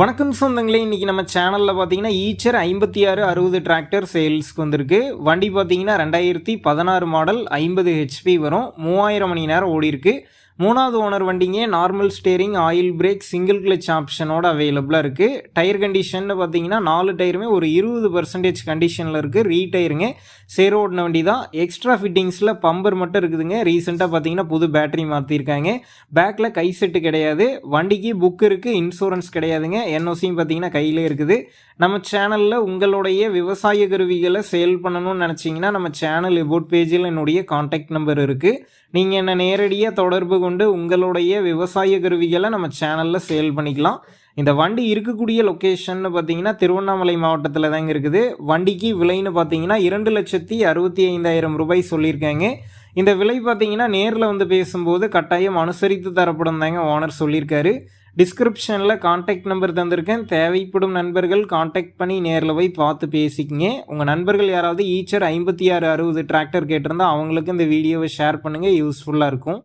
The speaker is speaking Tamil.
வணக்கம் சொந்தங்களே இன்றைக்கி நம்ம சேனலில் பார்த்தீங்கன்னா ஈச்சர் ஐம்பத்தி ஆறு அறுபது டிராக்டர் சேல்ஸ்க்கு வந்திருக்கு. வண்டி பார்த்தீங்கன்னா ரெண்டாயிரத்தி பதினாறு மாடல் ஐம்பது ஹெச்பி வரும். மூவாயிரம் மணி நேரம் ஓடிருக்கு மூணாவது ஓனர் வண்டிங்க normal steering oil brake single clutch ஆப்ஷனோட அவைலபிளாக இருக்குது டயர் கண்டிஷன் பார்த்தீங்கன்னா நாலு டயருமே ஒரு இருபது பர்சன்டேஜ் கண்டிஷனில் இருக்குது ரீடயருங்க சேர் ஓடின வண்டி தான் எக்ஸ்ட்ரா ஃபிட்டிங்ஸில் பம்பர் மட்டும் இருக்குதுங்க. ரீசெண்டாக பார்த்தீங்கன்னா புது பேட்டரி மாற்றிருக்காங்க பேக்கில் கை செட்டு கிடையாது. வண்டிக்கு புக் இருக்குது இன்சூரன்ஸ் கிடையாதுங்க. என்ஓசியும் பார்த்தீங்கன்னா கையிலே இருக்குது. நம்ம சேனலில் உங்களுடைய விவசாய கருவிகளை சேல் பண்ணணும்னு நினச்சிங்கன்னா நம்ம சேனல் எபோட் பேஜில் என்னுடைய காண்டாக்ட் நம்பர் இருக்குது நீங்கள் என்னை நேரடியாக தொடர்பு கொண்டு உங்களுடைய விவசாய கருவிகளை நம்ம சேனலில் சேல் பண்ணிக்கலாம். இந்த வண்டி இருக்கக்கூடிய லொக்கேஷன் பார்த்தீங்கன்னா திருவண்ணாமலை மாவட்டத்தில் தாங்க இருக்குது. வண்டிக்கு விலைன்னு பார்த்தீங்கன்னா இரண்டு லட்சத்தி அறுபத்தி ஐந்தாயிரம் ரூபாய் சொல்லியிருக்காங்க. இந்த விலை பார்த்தீங்கன்னா நேரில் வந்து பேசும்போது கட்டாயம் அனுசரித்து தரப்படும் தாங்க ஓனர் சொல்லியிருக்காரு. டிஸ்கிரிப்ஷனில் காண்டாக்ட் நம்பர் தந்திருக்கேன். தேவைப்படும் நண்பர்கள் காண்டாக்ட் பண்ணி நேரில் போய் பார்த்து பேசிக்கிங்க. உங்கள் நண்பர்கள் யாராவது ஈச்சர் ஐம்பத்தி ஆறு அறுபது டிராக்டர் கேட்டிருந்தா அவங்களுக்கு இந்த வீடியோவை ஷேர் பண்ணுங்கள் யூஸ்ஃபுல்லாக இருக்கும்.